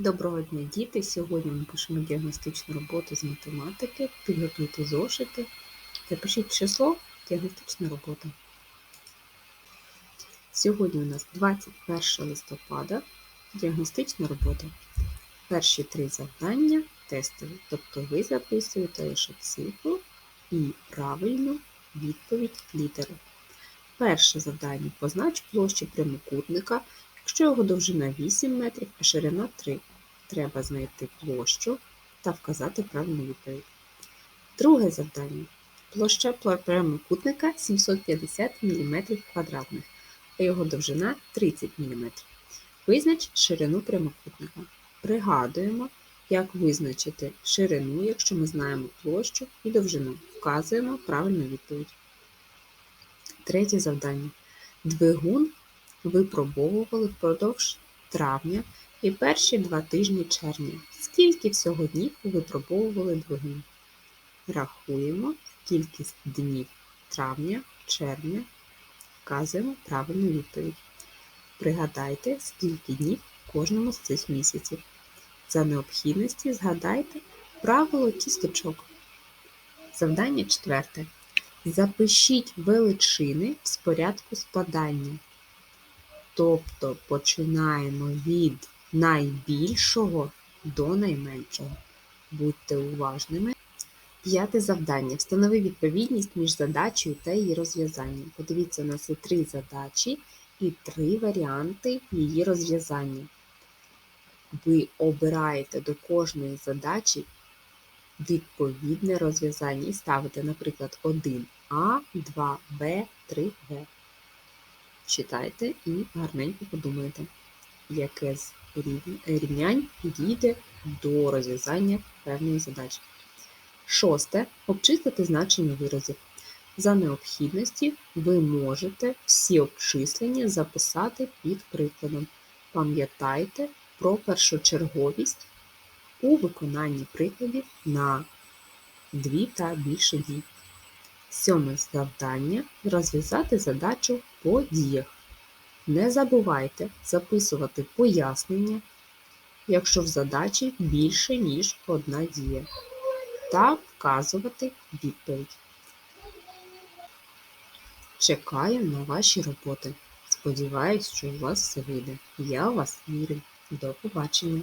Доброго дня, діти! Сьогодні ми пишемо діагностичну роботу з математики. Підготуйте зошити. Запишіть число діагностична робота. Сьогодні у нас 21 листопада. Діагностична робота. Перші три завдання тестові. Тобто ви записуєте лише цифру і правильну відповідь літери. Перше завдання познач площу прямокутника. Якщо його довжина 8 метрів, а ширина 3, треба знайти площу та вказати правильну відповідь. Друге завдання. Площа прямокутника 750 мм квадратних, а його довжина 30 мм. Визнач ширину прямокутника. Пригадуємо, як визначити ширину, якщо ми знаємо площу і довжину. Вказуємо правильну відповідь. Третє завдання. Двигун випробовували впродовж травня і перші два тижні червня. Скільки всього днів випробовували двигун? Рахуємо кількість днів травня, червня, вказуємо правильну відповідь. Пригадайте, скільки днів в кожному з цих місяців. За необхідності згадайте правило кісточок. Завдання четверте. Запишіть величини з порядку складання. Тобто починаємо від найбільшого до найменшого. Будьте уважними. П'яте завдання. Встанови відповідність між задачею та її розв'язанням. Подивіться, у нас є три задачі і три варіанти її розв'язання. Ви обираєте до кожної задачі відповідне розв'язання і ставите, наприклад, 1А, 2Б, 3В. Читайте і гарненько подумайте, яке з рівнянь підійде до розв'язання певної задачі. Шосте. Обчислити значення виразів. За необхідності ви можете всі обчислення записати під прикладом. Пам'ятайте про першочерговість у виконанні прикладів на дві та більше дій. Сьоме завдання розв'язати задачу по діях. Не забувайте записувати пояснення, якщо в задачі більше, ніж одна дія, та вказувати відповідь. Чекаю на ваші роботи. Сподіваюсь, що у вас все вийде. Я вас вірю. До побачення!